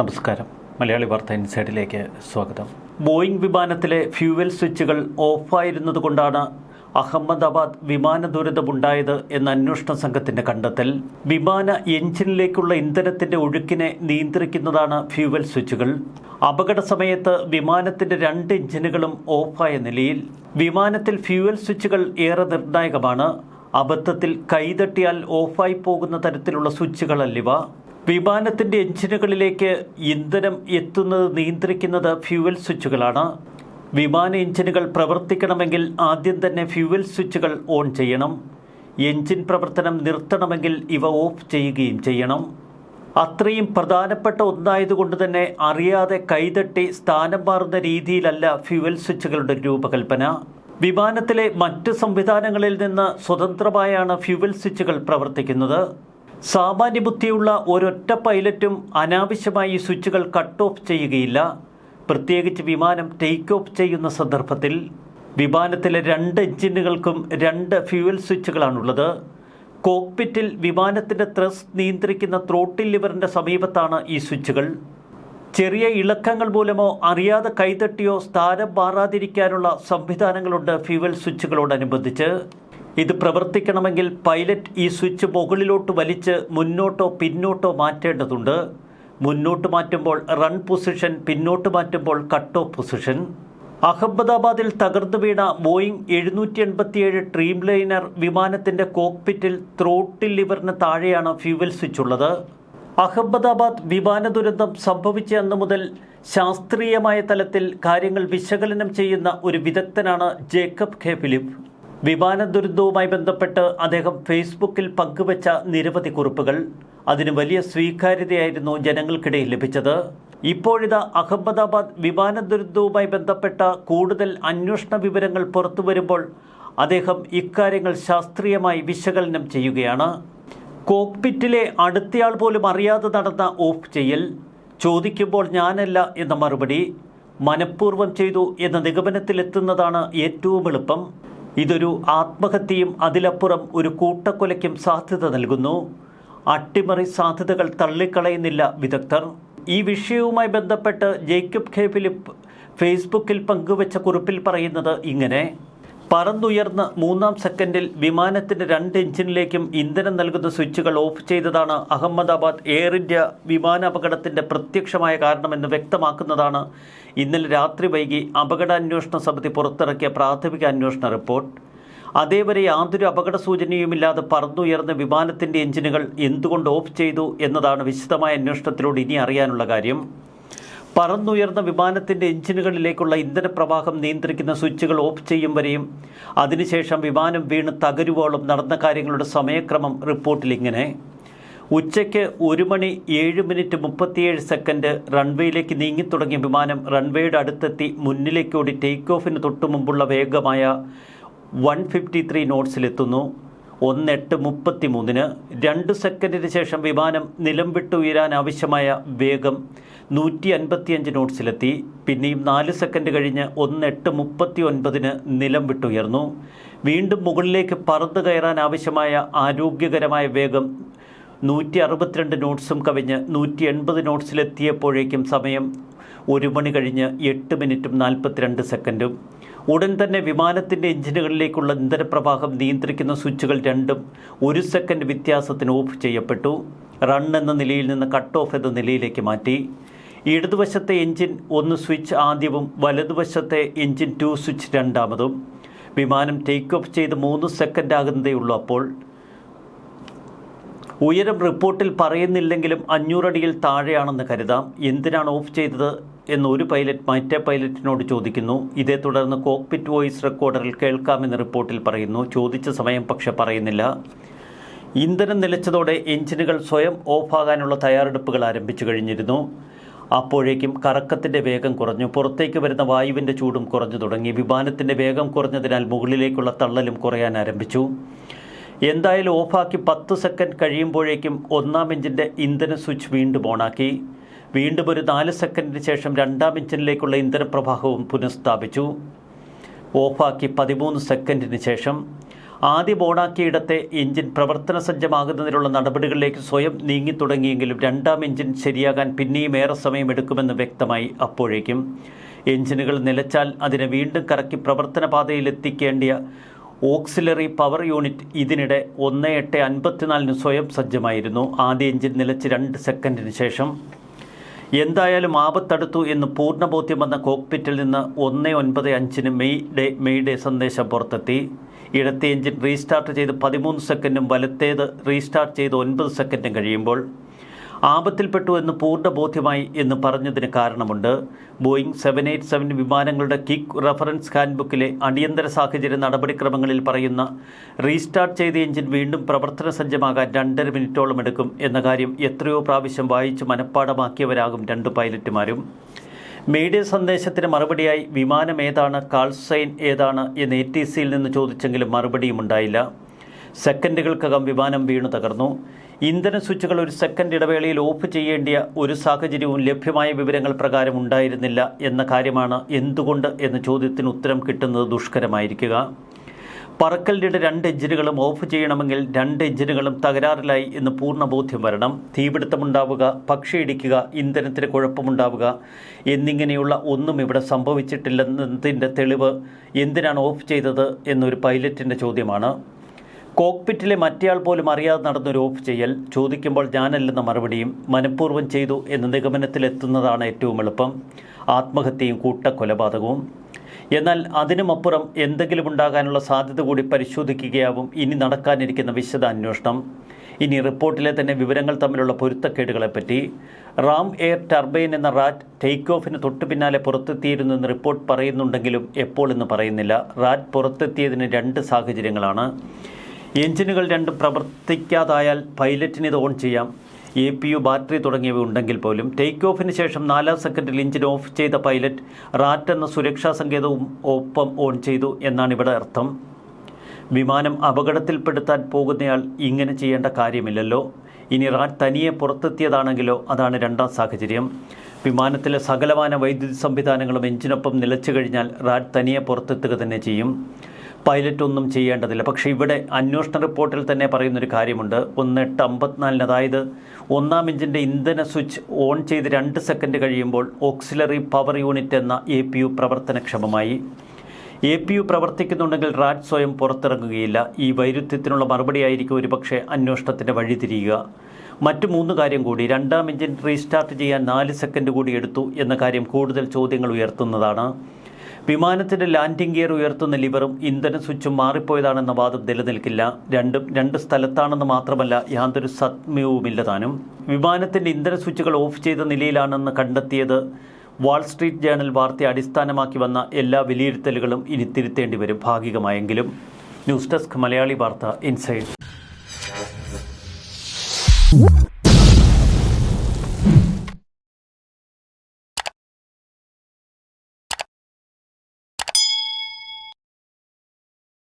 നമസ്കാരം. മലയാളി വാർത്ത ഇൻസൈഡിലേക്ക് സ്വാഗതം. ബോയിംഗ് വിമാനത്തിലെ ഫ്യൂവൽ സ്വിച്ചുകൾ ഓഫായിരുന്നതുകൊണ്ടാണ് അഹമ്മദാബാദ് വിമാന ദുരന്തമുണ്ടായത് എന്ന അന്വേഷണ സംഘത്തിന്റെ കണ്ടെത്തൽ. വിമാന എഞ്ചിനിലേക്കുള്ള ഇന്ധനത്തിന്റെ ഒഴുക്കിനെ നിയന്ത്രിക്കുന്നതാണ് ഫ്യൂവൽ സ്വിച്ചുകൾ. അപകട സമയത്ത് വിമാനത്തിന്റെ രണ്ട് എഞ്ചിനുകളും ഓഫായ നിലയിൽ വിമാനത്തിൽ ഫ്യൂവൽ സ്വിച്ചുകൾ ഏറെ നിർണായകമാണ്. അബദ്ധത്തിൽ കൈതട്ടിയാൽ ഓഫായി പോകുന്ന തരത്തിലുള്ള സ്വിച്ചുകളല്ലിവ. വിമാനത്തിന്റെ എഞ്ചിനുകളിലേക്ക് ഇന്ധനം എത്തുന്നത് നിയന്ത്രിക്കുന്നത് ഫ്യൂവൽ സ്വിച്ചുകളാണ്. വിമാന എഞ്ചിനുകൾ പ്രവർത്തിക്കണമെങ്കിൽ ആദ്യം തന്നെ ഫ്യൂവൽ സ്വിച്ചുകൾ ഓൺ ചെയ്യണം. എഞ്ചിൻ പ്രവർത്തനം നിർത്തണമെങ്കിൽ ഇവ ഓഫ് ചെയ്യുകയും ചെയ്യണം. അത്രയും പ്രധാനപ്പെട്ട ഒന്നായതുകൊണ്ട് തന്നെ അറിയാതെ കൈതട്ടി സ്ഥാനം മാറുന്ന രീതിയിലല്ല ഫ്യൂവൽ സ്വിച്ചുകളുടെ രൂപകൽപ്പന. വിമാനത്തിലെ മറ്റ് സംവിധാനങ്ങളിൽ നിന്ന് സ്വതന്ത്രമായാണ് ഫ്യൂവൽ സ്വിച്ചുകൾ പ്രവർത്തിക്കുന്നത്. സാമാന്യ ബുദ്ധിയുള്ള ഒരൊറ്റ പൈലറ്റും അനാവശ്യമായി സ്വിച്ചുകൾ കട്ട് ഓഫ് ചെയ്യുകയില്ല. പ്രത്യേകിച്ച് വിമാനം ടേക്ക് ഓഫ് ചെയ്യുന്ന സന്ദർഭത്തിൽ വിമാനത്തിലെ രണ്ട് എഞ്ചിനുകൾക്കും രണ്ട് ഫ്യൂവൽ സ്വിച്ചുകളാണുള്ളത്. കോക്പിറ്റിൽ വിമാനത്തിന്റെ ത്രസ് നിയന്ത്രിക്കുന്ന ത്രോട്ടിൽ ലിവറിന്റെ സമീപത്താണ് ഈ സ്വിച്ചുകൾ. ചെറിയ ഇളക്കങ്ങൾ മൂലമോ അറിയാതെ കൈതട്ടിയോ സ്ഥാനം മാറാതിരിക്കാനുള്ള സംവിധാനങ്ങളുണ്ട് ഫ്യൂവൽ സ്വിച്ചുകളോടനുബന്ധിച്ച്. ഇത് പ്രവർത്തിക്കണമെങ്കിൽ പൈലറ്റ് ഈ സ്വിച്ച് മുകളിലോട്ട് വലിച്ച് മുന്നോട്ടോ പിന്നോട്ടോ മാറ്റേണ്ടതുണ്ട്. മുന്നോട്ട് മാറ്റുമ്പോൾ റൺ പൊസിഷൻ പിന്നോട്ട് മാറ്റുമ്പോൾ കട്ട് ഓഫ് പൊസിഷൻ. അഹമ്മദാബാദിൽ തകർന്നു വീണ ബോയിങ് എഴുന്നൂറ്റി എൺപത്തിയേഴ് ഡ്രീം ലൈനർ വിമാനത്തിന്റെ കോക്പിറ്റിൽ ത്രോട്ടിൽ ലിവറിന് താഴെയാണ് ഫ്യൂവൽ സ്വിച്ച് ഉള്ളത് അഹമ്മദാബാദ് വിമാന ദുരന്തം സംഭവിച്ച അന്ന് മുതൽ ശാസ്ത്രീയമായ തലത്തിൽ കാര്യങ്ങൾ വിശകലനം ചെയ്യുന്ന ഒരു വിദഗ്ധനാണ് ജേക്കബ് ഖെ ഫിലിപ്പ്. വിമാന ദുരന്തവുമായി ബന്ധപ്പെട്ട് അദ്ദേഹം ഫേസ്ബുക്കിൽ പങ്കുവച്ച നിരവധി കുറിപ്പുകൾ. അതിന് വലിയ സ്വീകാര്യതയായിരുന്നു ജനങ്ങൾക്കിടയിൽ ലഭിച്ചത്. ഇപ്പോഴിതാ അഹമ്മദാബാദ് വിമാന ദുരന്തവുമായി ബന്ധപ്പെട്ട കൂടുതൽ അന്വേഷണ വിവരങ്ങൾ പുറത്തു വരുമ്പോൾ അദ്ദേഹം ഇക്കാര്യങ്ങൾ ശാസ്ത്രീയമായി വിശകലനം ചെയ്യുകയാണ്. കോക്പിറ്റിലെ അടുത്തയാൾ പോലും അറിയാതെ നടന്ന ഓഫ് ചെയ്യൽ ചോദിക്കുമ്പോൾ ഞാനല്ല എന്ന മറുപടി മനഃപൂർവം ചെയ്തു എന്ന നിഗമനത്തിലെത്തുന്നതാണ് ഏറ്റവും എളുപ്പം. ഇതൊരു ആത്മഹത്യയും അതിലപ്പുറം ഒരു കൂട്ടക്കൊലയ്ക്കും സാധ്യത നൽകുന്നു. അട്ടിമറി സാധ്യതകൾ തള്ളിക്കളയുന്നില്ല വിദഗ്ധർ. ഈ വിഷയവുമായി ബന്ധപ്പെട്ട് ജേക്കബ് ഖെ ഫിലിപ്പ് ഫേസ്ബുക്കിൽ പങ്കുവച്ച കുറിപ്പിൽ പറയുന്നത് ഇങ്ങനെ. പറന്നുയർന്ന് മൂന്നാം സെക്കൻഡിൽ വിമാനത്തിന്റെ രണ്ട് എഞ്ചിനിലേക്കും ഇന്ധനം നൽകുന്ന സ്വിച്ചുകൾ ഓഫ് ചെയ്തതാണ് അഹമ്മദാബാദ് എയർ ഇന്ത്യ വിമാനാപകടത്തിന്റെ പ്രത്യക്ഷമായ കാരണമെന്ന് വ്യക്തമാക്കുന്നതാണ്. ഇന്നലെ രാത്രി വൈകി അപകടാന്വേഷണ സമിതി പുറത്തിറക്കിയ പ്രാഥമിക അന്വേഷണ റിപ്പോർട്ട്. അതേവരെ യാതൊരു അപകട സൂചനയുമില്ലാതെ പറന്നുയർന്ന വിമാനത്തിന്റെ എഞ്ചിനുകൾ എന്തുകൊണ്ട് ഓഫ് ചെയ്തു എന്നതാണ് വിശദമായ അന്വേഷണത്തിലൂടെ ഇനി അറിയാനുള്ള കാര്യം. പറന്നുയർന്ന വിമാനത്തിന്റെ എഞ്ചിനുകളിലേക്കുള്ള ഇന്ധനപ്രവാഹം നിയന്ത്രിക്കുന്ന സ്വിച്ചുകൾ ഓഫ് ചെയ്യും വരെയും അതിനുശേഷം വിമാനം വീണ് തകരുവോളം നടന്ന കാര്യങ്ങളുടെ സമയക്രമം റിപ്പോർട്ടിൽ ഇങ്ങനെ. ഉച്ചയ്ക്ക് ഒരു മണി ഏഴ് മിനിറ്റ് മുപ്പത്തിയേഴ് സെക്കൻഡ് റൺവേയിലേക്ക് നീങ്ങിത്തുടങ്ങിയ വിമാനം റൺവേയുടെ അടുത്തെത്തി മുന്നിലേക്കോടി ടേക്ക് ഓഫിന് തൊട്ടു മുമ്പുള്ള വേഗമായ വൺ ഫിഫ്റ്റി ത്രീ നോട്ട്സിലെത്തുന്നു. ഒന്നെട്ട് മുപ്പത്തി മൂന്നിന് രണ്ട് സെക്കൻഡിന് ശേഷം വിമാനം നിലം വിട്ടുയരാൻ ആവശ്യമായ വേഗം നൂറ്റി അൻപത്തിയഞ്ച് നോട്ട്സിലെത്തി. പിന്നെയും നാല് സെക്കൻഡ് കഴിഞ്ഞ് ഒന്നെട്ട് മുപ്പത്തി ഒൻപതിന് നിലം വിട്ടുയർന്നു. വീണ്ടും മുകളിലേക്ക് പറന്നു കയറാൻ ആവശ്യമായ ആരോഗ്യകരമായ വേഗം നൂറ്റി അറുപത്തിരണ്ട് നോട്ട്സും കവിഞ്ഞ് നൂറ്റി എൺപത് നോട്ട്സിലെത്തിയപ്പോഴേക്കും സമയം ഒരു മണി കഴിഞ്ഞ് എട്ട് മിനിറ്റും നാൽപ്പത്തിരണ്ട് സെക്കൻഡും. ഉടൻ തന്നെ വിമാനത്തിന്റെ എഞ്ചിനുകളിലേക്കുള്ള ഇന്ധനപ്രവാഹം നിയന്ത്രിക്കുന്ന സ്വിച്ചുകൾ രണ്ടും ഒരു സെക്കൻഡ് വ്യത്യാസത്തിന് ഓഫ് ചെയ്യപ്പെട്ടു. റൺ എന്ന നിലയിൽ നിന്ന് കട്ട് ഓഫ് എന്ന നിലയിലേക്ക് മാറ്റി. ഇടതുവശത്തെ എഞ്ചിൻ ഒന്ന് സ്വിച്ച് ആദ്യവും വലതുവശത്തെ എഞ്ചിൻ ടു സ്വിച്ച് രണ്ടാമതും. വിമാനം ടേക്ക് ഓഫ് ചെയ്ത് മൂന്ന് സെക്കൻഡ് ആകുന്നതേ ഉള്ളൂ അപ്പോൾ. ഉയരം റിപ്പോർട്ടിൽ പറയുന്നില്ലെങ്കിലും അഞ്ഞൂറടിയിൽ താഴെയാണെന്ന് കരുതാം. എന്തിനാണ് ഓഫ് ചെയ്തത്? എന്ന് ഒരു പൈലറ്റ് മറ്റേ പൈലറ്റിനോട് ചോദിക്കുന്നു. ഇതേ തുടർന്ന് കോക്പിറ്റ് വോയിസ് റെക്കോർഡറിൽ കേൾക്കാമെന്ന് റിപ്പോർട്ടിൽ പറയുന്നു. ചോദിച്ച സമയം പക്ഷെ പറയുന്നില്ല. ഇന്ധനം നിലച്ചതോടെ എഞ്ചിനുകൾ സ്വയം ഓഫാകാനുള്ള തയ്യാറെടുപ്പുകൾ ആരംഭിച്ചു കഴിഞ്ഞിരുന്നു. അപ്പോഴേക്കും കറക്കത്തിന്റെ വേഗം കുറഞ്ഞു. പുറത്തേക്ക് വരുന്ന വായുവിന്റെ ചൂടും കുറഞ്ഞു തുടങ്ങി. വിമാനത്തിന്റെ വേഗം കുറഞ്ഞതിനാൽ മുകളിലേക്കുള്ള തള്ളലും കുറയാൻ ആരംഭിച്ചു. എന്തായാലും ഓഫാക്കി പത്ത് സെക്കൻഡ് കഴിയുമ്പോഴേക്കും ഒന്നാം എഞ്ചിന്റെ ഇന്ധന സ്വിച്ച് വീണ്ടും ഓണാക്കി. വീണ്ടും ഒരു നാല് സെക്കൻഡിന് ശേഷം രണ്ടാം എഞ്ചിനിലേക്കുള്ള ഇന്ധനപ്രവാഹവും പുനഃസ്ഥാപിച്ചു. ഓഫാക്കി പതിമൂന്ന് സെക്കൻഡിന് ശേഷം ആദ്യം ബോണാക്കിയിടത്തെ എഞ്ചിൻ പ്രവർത്തന സജ്ജമാകുന്നതിനുള്ള നടപടികളിലേക്ക് സ്വയം നീങ്ങി തുടങ്ങിയെങ്കിലും രണ്ടാം എഞ്ചിൻ ശരിയാകാൻ പിന്നെയും ഏറെ സമയമെടുക്കുമെന്ന് വ്യക്തമായി അപ്പോഴേക്കും. എഞ്ചിനുകൾ നിലച്ചാൽ അതിനെ വീണ്ടും കറക്കി പ്രവർത്തന പാതയിലെത്തിക്കേണ്ടിയ ഓക്സിലറി പവർ യൂണിറ്റ് ഇതിനിടെ ഒന്ന് എട്ട് അൻപത്തിനാലിന് സ്വയം സജ്ജമായിരുന്നു. ആദ്യ എഞ്ചിൻ നിലച്ച് രണ്ട് സെക്കൻഡിന് ശേഷം എന്തായാലും ആപത്തടുത്തു എന്ന് പൂർണബോധ്യം വന്ന കോക്പിറ്റിൽ നിന്ന് ഒന്ന് ഒൻപത് അഞ്ചിന് മെയ് ഡേ മെയ് ഡേ സന്ദേശം പുറത്തെത്തി. ഇടത്തെ എഞ്ചിൻ റീസ്റ്റാർട്ട് ചെയ്ത് പതിമൂന്ന് സെക്കൻഡും വലത്തേത് റീസ്റ്റാർട്ട് ചെയ്ത് ഒൻപത് സെക്കൻഡും കഴിയുമ്പോൾ ആപത്തിൽപ്പെട്ടു എന്ന് പൂർണ ബോധ്യമായി എന്ന് പറഞ്ഞതിന് കാരണമുണ്ട്. ബോയിങ് സെവൻ എയ്റ്റ് സെവൻ വിമാനങ്ങളുടെ കിക്ക് റഫറൻസ് ഹാൻഡ്ബുക്കിലെ അടിയന്തര സാഹചര്യ നടപടിക്രമങ്ങളിൽ പറയുന്ന റീസ്റ്റാർട്ട് ചെയ്ത എഞ്ചിൻ വീണ്ടും പ്രവർത്തന സജ്ജമാകാൻ രണ്ടര മിനിറ്റോളം എടുക്കും എന്ന കാര്യം എത്രയോ പ്രാവശ്യം വായിച്ച് മനഃപ്പാടമാക്കിയവരാകും രണ്ട് പൈലറ്റുമാരും. മീഡിയ സന്ദേശത്തിന് മറുപടിയായി വിമാനം ഏതാണ്? കാൾസൈൻ ഏതാണ്? എന്ന് എ ടി സിയിൽ നിന്ന് ചോദിച്ചെങ്കിലും മറുപടിയും ഉണ്ടായില്ല സെക്കൻഡുകൾക്കകം വിമാനം വീണു തകർന്നു. ഇന്ധന സ്വിച്ചുകൾ ഒരു സെക്കൻഡ് ഇടവേളയിൽ ഓഫ് ചെയ്യേണ്ടിയ ഒരു സാഹചര്യവും ലഭ്യമായ വിവരങ്ങൾ പ്രകാരം ഉണ്ടായിരുന്നില്ല എന്ന കാര്യമാണ് എന്തുകൊണ്ട് എന്ന ചോദ്യത്തിന് ഉത്തരം കിട്ടുന്നത് ദുഷ്കരമായിരിക്കുക. പറക്കലിന്റെ രണ്ട് എഞ്ചിനുകളും ഓഫ് ചെയ്യണമെങ്കിൽ രണ്ട് എഞ്ചിനുകളും തകരാറിലായി എന്ന് പൂർണ ബോധ്യം വരണം. തീപിടുത്തമുണ്ടാവുക പക്ഷിയിടിക്കുക ഇന്ധനത്തിന് കുഴപ്പമുണ്ടാവുക എന്നിങ്ങനെയുള്ള ഒന്നും ഇവിടെ സംഭവിച്ചിട്ടില്ലെന്നതിന്റെ തെളിവ് എന്തിനാണ് ഓഫ് ചെയ്തത് എന്നൊരു പൈലറ്റിന്റെ ചോദ്യമാണ്. കോക്പിറ്റിലെ മറ്റേയാൾ പോലും അറിയാതെ നടന്നൊരു ഓഫ് ചെയ്യൽ. ചോദിക്കുമ്പോൾ ഞാനല്ലെന്ന മറുപടിയും മനഃപൂർവം ചെയ്തു എന്ന നിഗമനത്തിലെത്തുന്നതാണ് ഏറ്റവും എളുപ്പം. ആത്മഹത്യയും കൂട്ടക്കൊലപാതകവും. എന്നാൽ അതിനുമപ്പുറം എന്തെങ്കിലും ഉണ്ടാകാനുള്ള സാധ്യത കൂടി പരിശോധിക്കുകയാവും ഇനി നടക്കാനിരിക്കുന്ന വിശദ അന്വേഷണം ഇനി റിപ്പോർട്ടിലെ തന്നെ വിവരങ്ങൾ തമ്മിലുള്ള പൊരുത്തക്കേടുകളെപ്പറ്റി. റാം എയർ ടർബൈൻ എന്ന റാറ്റ് ടേക്ക് ഓഫിന് തൊട്ടു പിന്നാലെ പുറത്തെത്തിയിരുന്നു എന്ന് റിപ്പോർട്ട് പറയുന്നുണ്ടെങ്കിലും എപ്പോൾ എന്ന് പറയുന്നില്ല. റാറ്റ് പുറത്തെത്തിയതിന് രണ്ട് സാഹചര്യങ്ങളാണ്. എഞ്ചിനുകൾ രണ്ടും പ്രവർത്തിക്കാതായാൽ പൈലറ്റിന് ഇത് ഓൺ ചെയ്യാം. എ പി യു ബാറ്ററി തുടങ്ങിയവ ഉണ്ടെങ്കിൽ പോലും ടേക്ക് ഓഫിന് ശേഷം നാലാം സെക്കൻഡിൽ എഞ്ചിൻ ഓഫ് ചെയ്ത പൈലറ്റ് റാറ്റ് എന്ന സുരക്ഷാ സങ്കേതവും ഒപ്പം ഓൺ ചെയ്തു എന്നാണ് ഇവിടെ അർത്ഥം. വിമാനം അപകടത്തിൽപ്പെടുത്താൻ പോകുന്നയാൾ ഇങ്ങനെ ചെയ്യേണ്ട കാര്യമില്ലല്ലോ. ഇനി റാറ്റ് തനിയെ പുറത്തെത്തിയതാണെങ്കിലോ അതാണ് രണ്ടാം സാഹചര്യം. വിമാനത്തിലെ സകലമാന വൈദ്യുതി സംവിധാനങ്ങളും എഞ്ചിനൊപ്പം നിലച്ചു കഴിഞ്ഞാൽ റാറ്റ് തനിയെ പുറത്തെത്തുക തന്നെ ചെയ്യും. പൈലറ്റ് ഒന്നും ചെയ്യേണ്ടതില്ല. പക്ഷേ ഇവിടെ അന്വേഷണ റിപ്പോർട്ടിൽ തന്നെ പറയുന്നൊരു കാര്യമുണ്ട്. ഒന്ന് എട്ട് അമ്പത്തിനാലിന് അതായത് ഒന്നാം എഞ്ചിന്റെ ഇന്ധന സ്വിച്ച് ഓൺ ചെയ്ത് രണ്ട് സെക്കൻഡ് കഴിയുമ്പോൾ ഓക്സിലറി പവർ യൂണിറ്റ് എന്ന എ പി യു പ്രവർത്തനക്ഷമമായി. എ പി യു പ്രവർത്തിക്കുന്നുണ്ടെങ്കിൽ റാറ്റ് സ്വയം പുറത്തിറങ്ങുകയില്ല. ഈ വൈരുദ്ധ്യത്തിനുള്ള മറുപടിയായിരിക്കും ഒരുപക്ഷെ അന്വേഷണത്തിന്റെ വഴിതിരിയുക മറ്റു മൂന്ന് കാര്യം കൂടി. രണ്ടാം എഞ്ചിൻ റീസ്റ്റാർട്ട് ചെയ്യാൻ നാല് സെക്കൻഡ് കൂടി എടുത്തു എന്ന കാര്യം കൂടുതൽ ചോദ്യങ്ങൾ ഉയർത്തുന്നതാണ്. വിമാനത്തിന്റെ ലാൻഡിംഗ് ഗിയർ ഉയർത്തുന്ന ലിവറും ഇന്ധന സ്വിച്ചും മാറിപ്പോയതാണെന്ന വാദം നിലനിൽക്കില്ല. രണ്ടും രണ്ട് സ്ഥലത്താണെന്ന് മാത്രമല്ല യാതൊരു സത്മ്യവുമില്ല താനും വിമാനത്തിന്റെ ഇന്ധന സ്വിച്ചുകൾ ഓഫ് ചെയ്ത നിലയിലാണെന്ന് കണ്ടെത്തിയത് വാൾസ്ട്രീറ്റ് ജേണൽ വാർത്തയെ അടിസ്ഥാനമാക്കി വന്ന എല്ലാ വിലയിരുത്തലുകളും ഇനി തിരുത്തേണ്ടി വരും ഭാഗികമായെങ്കിലും. ന്യൂസ് ഡെസ്ക് മലയാളി വാർത്ത ഇൻസൈഡ്.